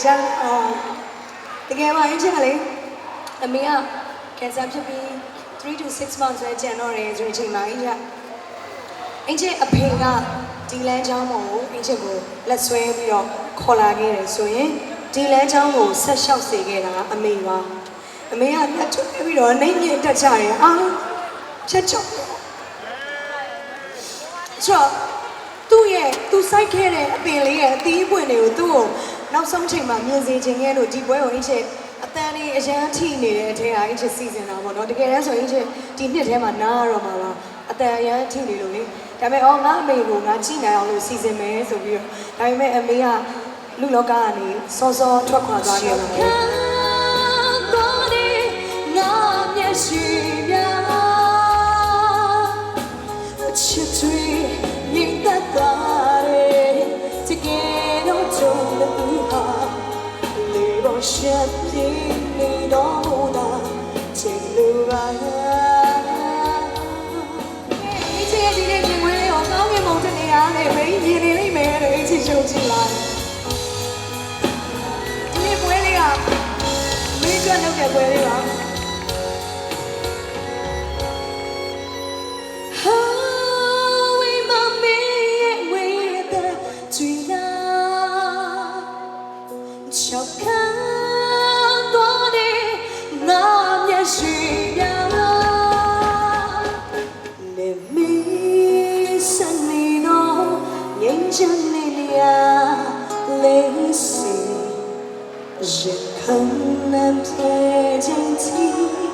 ချမ်းအော်တကယ်ပါအင်ချင်ကလေအမေကကင်ဆာဖြစ်ပြီး3 to 6 months ပဲကျန်တော့တယ်ဆိုတဲ့အချိန်မှာအင်ချင်အင်ချင်အဖေကဒီလမ်းကြောင်းပေါ်ကိုအင်ချင်ကိုလက်ဆွဲပြီးတော့ခေါ်လာခဲ့တယ်ဆိုရင်ဒီလမ်းကြောင်းကိုဆက်လျှောက်စေခဲ့တာအမေပါအမေကလက်ထွေးပြီးတော့နှိမ့်ညစ်တက်ကြတယ်အာချက်ချော့ဆိုတော့သူ့ရဲ့သူစိုက်ခဲ့တဲ့အပင်လေးရဲ့အသီးအပွင့်တွေကိုသူ့ကို နောက်ဆုံးချိန်မှာမြင်စေခြင်းရဲ့လို့ဒီပွဲကိုအင်းချစ်အတန်းလေးအရန်ထိနေတဲ့အထက်ကအင်းချစ်စီစဉ်တာပေါ့နော်တကယ်တမ်းဆိုရင်အင်းချစ်ဒီနှစ်ထဲမှာနားရတော့မှာပါအတန်အရန်ထိနေလို့လေဒါပေမဲ့အော်ငါအမေကိုငါကြည့်နိုင်အောင်လို့စီစဉ်မယ်ဆိုပြီးတော့ဒါပေမဲ့အမေကလူလောကကနေစောစောထွက်ခွာသွားခဲ့ပါတယ်ချ ပေါ်ရှက်ပြင်းနေတော့တာချစ်လို့ပါဒီချစ်ဒီနေ့ပြင်ဝင်လေးကိုကောင်းကင်ဘုံတက်နေရတယ်မင်းမြင်နေလိမ့်မယ်တဲ့ချစ်ရှုံချင်လာဒီနေ့ပွဲလေးကမင်းကျွတ်လုပ်တဲ့ပွဲလေးပါ 是日空难退尽情。